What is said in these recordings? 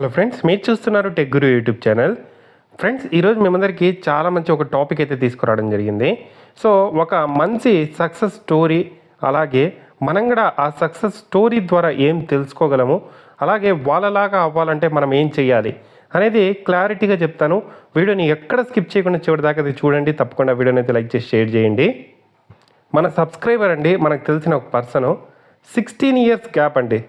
Hello friends మీరు చూస్తున్నారు tech guru YouTube channel. Friends ఈరోజు మేమందరికీ చాలా మంచి ఒక టాపిక్ అయితే తీసుకురావడం జరిగింది. సో ఒక మంచి సక్సెస్ స్టోరీ అలాగే మనం కూడా ఆ సక్సెస్ స్టోరీ ద్వారా ఏం తెలుసుకోగలము అలాగే వాళ్ళలాగా అవ్వాలంటే మనం ఏం చేయాలి అనేది క్లారిటీగా చెప్తాను. వీడియోని ఎక్కడ స్కిప్ చేయకుండా చివరి దాకా అది చూడండి తప్పకుండా వీడియోని అయితే లైక్ చేసి షేర్ చేయండి. మన సబ్స్క్రైబర్ అండి మనకు తెలిసిన ఒక పర్సను సిక్స్టీన్ ఇయర్స్ గ్యాప్ అండి.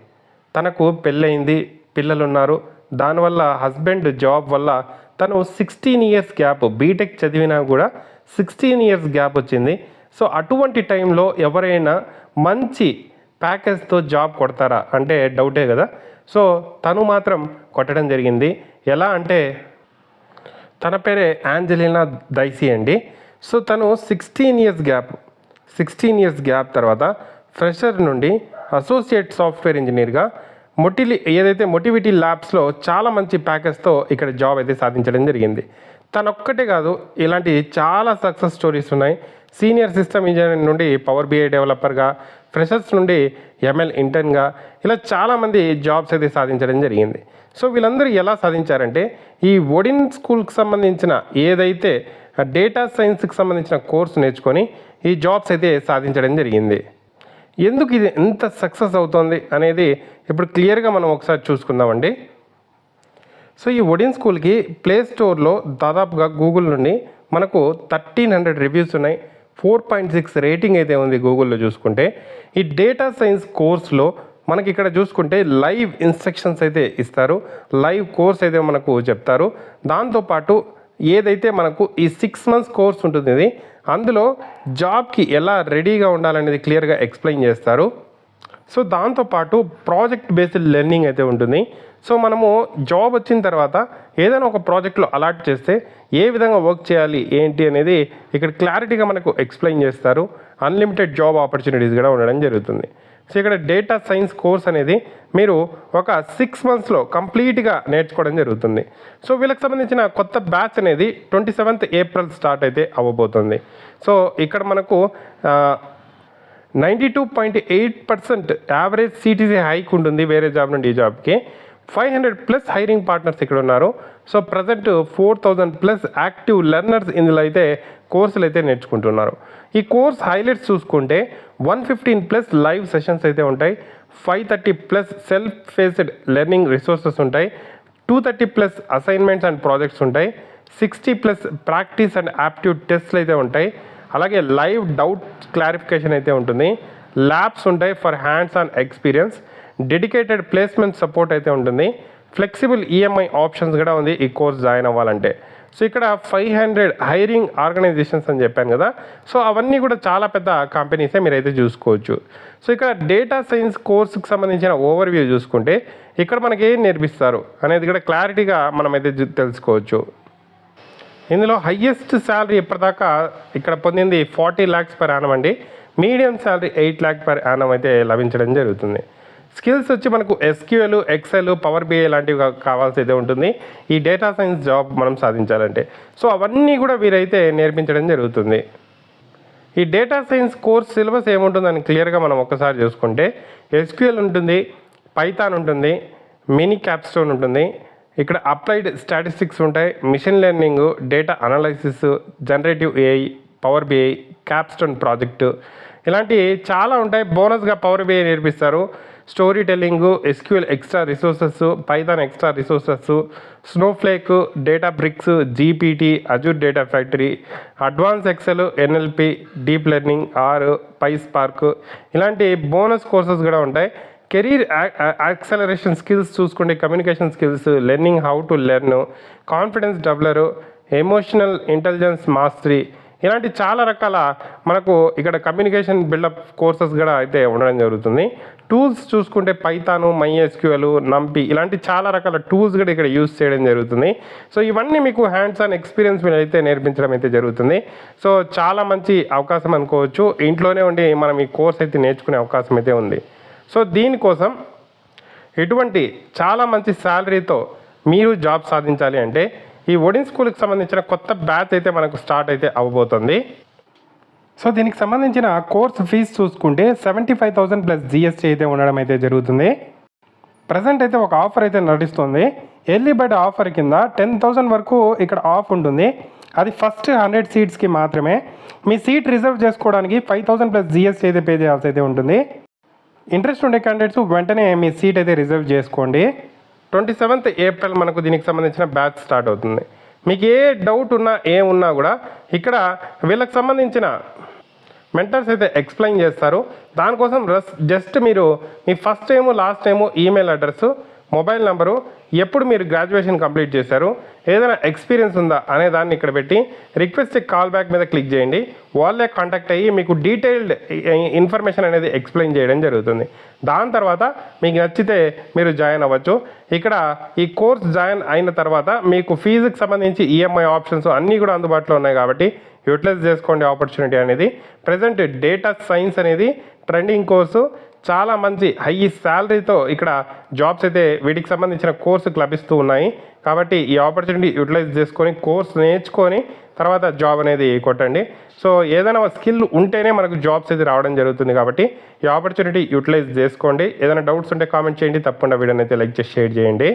తనకు పెళ్ళయింది పిల్లలు ఉన్నారు దానివల్ల హస్బెండ్ జాబ్ వల్ల తను సిక్స్టీన్ ఇయర్స్ గ్యాప్ బీటెక్ చదివినా కూడా సిక్స్టీన్ ఇయర్స్ గ్యాప్ వచ్చింది. సో అటువంటి టైంలో ఎవరైనా మంచి ప్యాకేజ్తో జాబ్ కొడతారా అంటే డౌటే కదా. సో తను మాత్రం కొట్టడం జరిగింది. ఎలా అంటే తన పేరే యాంజలినా దైసీ అండి. సో తను sixteen years gap sixteen years gap తర్వాత ఫ్రెషర్ నుండి అసోసియేట్ సాఫ్ట్వేర్ ఇంజనీర్గా మొటిలి ఏదైతే మొటివిటీ ల్యాబ్స్లో చాలా మంచి ప్యాకేజ్తో ఇక్కడ జాబ్ అయితే సాధించడం జరిగింది. తనొక్కటే ఒక్కటే కాదు ఇలాంటి చాలా సక్సెస్ స్టోరీస్ ఉన్నాయి. సీనియర్ సిస్టమ్ ఇంజనీర్ నుండి పవర్ బిఐ డెవలపర్గా ఫ్రెషర్స్ నుండి ఎంఎల్ ఇంటర్న్గా ఇలా చాలామంది జాబ్స్ అయితే సాధించడం జరిగింది. సో వీళ్ళందరూ ఎలా సాధించారంటే ఈ ఒడిన్ స్కూల్కి సంబంధించిన ఏదైతే డేటా సైన్స్కి సంబంధించిన కోర్సు నేర్చుకొని ఈ జాబ్స్ అయితే సాధించడం జరిగింది. ఎందుకు ఇది ఎంత సక్సెస్ అవుతుంది అనేది ఇప్పుడు క్లియర్గా మనం ఒకసారి చూసుకుందామండి. సో ఈ ఒడిన్ స్కూల్కి ప్లే స్టోర్లో దాదాపుగా గూగుల్ నుండి మనకు థర్టీన్ హండ్రెడ్ రివ్యూస్ ఉన్నాయి. ఫోర్ పాయింట్ సిక్స్ రేటింగ్ అయితే ఉంది గూగుల్లో చూసుకుంటే. ఈ డేటా సైన్స్ కోర్స్లో మనకి ఇక్కడ చూసుకుంటే లైవ్ ఇన్స్ట్రక్షన్స్ అయితే ఇస్తారు. లైవ్ కోర్స్ అయితే మనకు చెప్తారు. దాంతోపాటు ఏదైతే మనకు ఈ సిక్స్ మంత్స్ కోర్స్ ఉంటుంది ఇది, అందులో జాబ్కి ఎలా రెడీగా ఉండాలనేది క్లియర్గా ఎక్స్ప్లెయిన్ చేస్తారు. సో దాంతోపాటు ప్రాజెక్ట్ బేస్డ్ లెర్నింగ్ అయితే ఉంటుంది. సో మనము జాబ్ వచ్చిన తర్వాత ఏదైనా ఒక ప్రాజెక్ట్లో అలాట్ చేస్తే ఏ విధంగా వర్క్ చేయాలి ఏంటి అనేది ఇక్కడ క్లారిటీగా మనకు ఎక్స్ప్లెయిన్ చేస్తారు. అన్లిమిటెడ్ జాబ్ ఆపర్చునిటీస్ కూడా ఉండడం జరుగుతుంది. సో ఇక్కడ డేటా సైన్స్ కోర్స్ అనేది మీరు ఒక సిక్స్ మంత్స్లో కంప్లీట్గా నేర్చుకోవడం జరుగుతుంది. సో వీళ్ళకి సంబంధించిన కొత్త బ్యాచ్ అనేది ట్వంటీ సెవెంత్ ఏప్రిల్ స్టార్ట్ అయితే అవ్వబోతుంది. సో ఇక్కడ మనకు ninety two point eight percent average CTC hike ఉంటుంది వేరే జాబ్ నుండి ఈ జాబ్కి five hundred plus hiring partners ఇక్కడ ఉన్నారు so present four thousand plus active learners ఇందులో అయితే కోర్సులు అయితే నేర్చుకుంటున్నారు. ఈ కోర్స్ హైలైట్స్ చూసుకుంటే one fifteen plus live sessions అయితే ఉంటాయి. Five thirty plus self paced learning resources ఉంటాయి. Two thirty plus assignments and projects ఉంటాయి. Sixty plus practice and aptitude టెస్ట్లు అయితే ఉంటాయి. అలాగే లైవ్ డౌట్ క్లారిఫికేషన్ అయితే ఉంటుంది. ల్యాబ్స్ ఉంటాయి for hands on experience. Dedicated placement support అయితే ఉంటుంది. ఫ్లెక్సిబుల్ ఈఎంఐ ఆప్షన్స్ కూడా ఉంది. ఈ కోర్స్ జాయిన్ అవ్వాలంటే. సో ఇక్కడ ఫైవ్ హండ్రెడ్ హైరింగ్ ఆర్గనైజేషన్స్ అని చెప్పాను కదా. సో అవన్నీ కూడా చాలా పెద్ద కంపెనీసే మీరైతే చూసుకోవచ్చు. సో ఇక్కడ డేటా సైన్స్ కోర్సుకి సంబంధించిన ఓవర్ వ్యూ చూసుకుంటే ఇక్కడ మనకి ఏం నేర్పిస్తారు అనేది కూడా క్లారిటీగా మనమైతే తెలుసుకోవచ్చు. ఇందులో హయ్యెస్ట్ శాలరీ ఇప్పటిదాకా ఇక్కడ పొందింది? ఫార్టీ ల్యాక్స్ పర్ యానం అండి. Medium salary eight lakh per annum అయితే లభించడం జరుగుతుంది. స్కిల్స్ వచ్చి మనకు ఎస్క్యూఎల్ ఎక్సెల్ పవర్ బిఐ లాంటివి కావాల్సి అయితే ఉంటుంది. ఈ డేటా సైన్స్ జాబ్ మనం సాధించాలంటే. సో అవన్నీ కూడా వీరైతే నేర్పించడం జరుగుతుంది. ఈ డేటా సైన్స్ కోర్స్ సిలబస్ ఏముంటుందని క్లియర్గా మనం ఒక్కసారి చూసుకుంటే ఎస్క్యూఎల్ ఉంటుంది పైథాన్ ఉంటుంది మినీ క్యాప్స్టోన్ ఉంటుంది. ఇక్కడ అప్లైడ్ స్టాటిస్టిక్స్ ఉంటాయి machine learning data analysis generative AI power BI capstone project ఇలాంటి చాలా ఉంటాయి. బోనస్గా పవర్ బిఐ నేర్పిస్తారు. Story telling SQL extra resources Python extra resources Snowflake Databricks GPT Azure data factory advance Excel NLP deep learning R PySpark ఇలాంటి bonus courses కూడా ఉంటాయి. Career acceleration skills చూసుకుంటే communication skills learning how to learn confidence developer emotional intelligence mastery ఇలాంటి చాలా రకాల మనకు ఇక్కడ communication buildup courses కూడా అయితే ఉండడం జరుగుతుంది. టూల్స్ చూసుకుంటే పైతాను మైఎస్క్యూఎల్ నంపి ఇలాంటి చాలా రకాల టూల్స్ కూడా ఇక్కడ యూస్ చేయడం జరుగుతుంది. సో ఇవన్నీ మీకు హ్యాండ్స్ ఆన్ ఎక్స్పీరియన్స్ మీద అయితే నేర్పించడం అయితే జరుగుతుంది. సో చాలా మంచి అవకాశం అనుకోవచ్చు. ఇంట్లోనే ఉండి మనం ఈ కోర్స్ అయితే నేర్చుకునే అవకాశం అయితే ఉంది. సో దీనికోసం ఎటువంటి చాలా మంచి శాలరీతో మీరు జాబ్ సాధించాలి అంటే ఈ ఒడిన్ స్కూల్కి సంబంధించిన కొత్త బ్యాచ్ అయితే మనకు స్టార్ట్ అయితే అవ్వబోతుంది సో దీనికి సంబంధించిన కోర్స్ ఫీజు చూసుకుంటే seventy five thousand plus GST అయితే ఉండడం అయితే జరుగుతుంది. ప్రజెంట్ అయితే ఒక ఆఫర్ అయితే నడుస్తుంది ఎర్లీ బర్డ్ ఆఫర్ కింద టెన్ థౌసండ్ వరకు ఇక్కడ ఆఫ్ ఉంటుంది. అది ఫస్ట్ హండ్రెడ్ సీట్స్కి మాత్రమే. మీ సీట్ రిజర్వ్ చేసుకోవడానికి ఫైవ్ థౌసండ్ ప్లస్ జిఎస్టీ అయితే పే చేయాల్సి అయితే ఉంటుంది. ఇంట్రెస్ట్ ఉండే క్యాండిడేట్స్ వెంటనే మీ సీట్ అయితే రిజర్వ్ చేసుకోండి. ట్వంటీ సెవెంత్ ఏప్రిల్ మనకు దీనికి సంబంధించిన బ్యాచ్ స్టార్ట్ అవుతుంది. మీకు ఏ డౌట్ ఉన్నా ఏమున్నా కూడా ఇక్కడ వీళ్ళకి సంబంధించిన మెంటర్స్ అయితే ఎక్స్ప్లెయిన్ చేస్తారు. దానికోసం రస్ జస్ట్ మీరు మీ first time last time email address mobile number ఎప్పుడు మీరు గ్రాడ్యుయేషన్ కంప్లీట్ చేశారు ఏదైనా ఎక్స్పీరియన్స్ ఉందా అనే దాన్ని ఇక్కడ పెట్టి రిక్వెస్ట్ కాల్ బ్యాక్ మీద క్లిక్ చేయండి. వాళ్ళే కాంటాక్ట్ అయ్యి మీకు డీటెయిల్డ్ ఇన్ఫర్మేషన్ అనేది ఎక్స్ప్లెయిన్ చేయడం జరుగుతుంది. దాని తర్వాత మీకు నచ్చితే మీరు జాయిన్ అవ్వచ్చు. ఇక్కడ ఈ కోర్స్ జాయిన్ అయిన తర్వాత మీకు ఫీజుకి సంబంధించి ఈఎంఐ ఆప్షన్స్ అన్నీ కూడా అందుబాటులో ఉన్నాయి కాబట్టి యూటిలైజ్ చేసుకోండి ఆపర్చునిటీ అనేది. ప్రజెంట్ డేటా సైన్స్ అనేది ట్రెండింగ్ కోర్సు. చాలా మంచి హై శాలరీతో ఇక్కడ జాబ్స్ అయితే వీటికి సంబంధించిన కోర్సుకు లభిస్తూ ఉన్నాయి. కాబట్టి ఈ ఆపర్చునిటీ యూటిలైజ్ చేసుకొని కోర్స్ నేర్చుకొని తర్వాత జాబ్ అనేది కొట్టండి. సో ఏదైనా స్కిల్ ఉంటేనే మనకు జాబ్స్ అయితే రావడం జరుగుతుంది కాబట్టి ఈ ఆపర్చునిటీ యూటిలైజ్ చేసుకోండి. ఏదైనా డౌట్స్ ఉంటే కామెంట్ చేయండి. తప్పకుండా వీడియోని అయితే లైక్ చేసి షేర్ చేయండి.